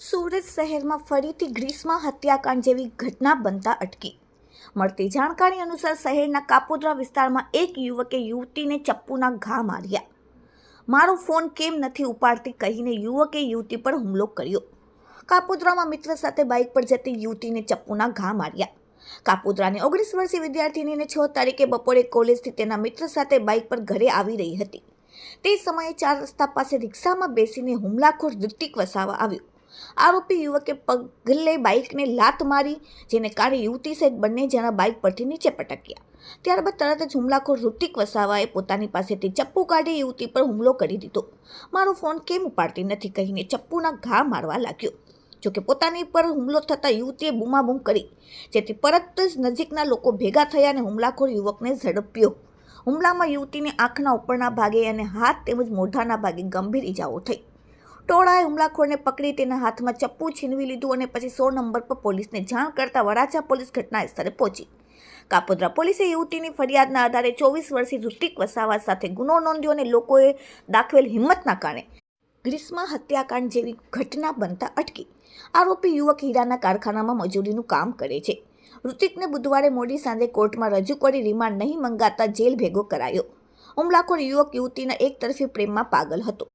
સુરત શહેરમાં ફરીથી ગ્રીસમાં હત્યાકાંડ જેવી ઘટના બનતા અટકી. મળતી જાણકારી અનુસાર શહેરના કાપોદ્રા વિસ્તારમાં એક યુવકે યુવતીને ચપ્પુના ઘા માર્યા. મારો ફોન કેમ નથી ઉપાડતી? કહીને યુવકે યુવતી પર હુમલો કર્યો. કાપોદ્રામાં મિત્ર સાથે બાઇક પર જતી યુવતીને ચપ્પુના ઘા માર્યા. કાપોદ્રાની ઓગણીસ વર્ષીય વિદ્યાર્થીનીને છ તારીખે બપોરે કોલેજથી તેના મિત્ર સાથે બાઇક પર ઘરે આવી રહી હતી. તે સમયે ચાર રસ્તા પાસે રિક્ષામાં બેસીને હુમલાખોર ઋતિક વસાવા આવ્યો. આરોપી યુવકે પગલે બાઇકને લાત મારી, જેને કારણે યુવતી સહિત બંને જણા બાઇક પરથી નીચે પટક્યા. ત્યારબાદ તરત જ હુમલાખોર ઋતિક વસાવાએ પોતાની પાસેથી ચપ્પુ કાઢી યુવતી પર હુમલો કરી દીધો. મારો ફોન કેમ ઉપાડતી નથી? કહીને ચપ્પુના ઘા મારવા લાગ્યો. જોકે પોતાની પર હુમલો થતાં યુવતીએ બૂમાબૂમ કરી, જેથી પરત જ નજીકના લોકો ભેગા થયા અને હુમલાખોર યુવકને ઝડપ્યો. હુમલામાં યુવતીને આંખના ઉપરના ભાગે અને હાથ તેમજ મોઢાના ભાગે ગંભીર ઈજાઓ થઈ. ટોળાએ હુમલાખોરને પકડી તેના હાથમાં ચપ્પુ છીનવી લીધું અને પછી સો નંબર પર પોલીસને જાણ કરતા વરાછા પોલીસ ઘટના સ્થળે પહોંચી. કાપોદ્રા પોલીસે યુવતીની ફરિયાદના આધારે ચોવીસ વર્ષીય ઋતિક વસાવા સાથે ગુનો નોંધ્યો અને લોકોએ દાખવેલ હિંમતના કારણે ગ્રીસમાં હત્યાકાંડ જેવી ઘટના બનતા અટકી. આરોપી યુવક હીરાના કારખાનામાં મજૂરીનું કામ કરે છે. ઋતિકને બુધવારે મોડી સાંજે કોર્ટમાં રજૂ કરી રિમાન્ડ નહીં મંગાતા જેલ ભેગો કરાયો. હુમલાખોર યુવક યુવતીના એક તરફી પ્રેમમાં પાગલ હતો.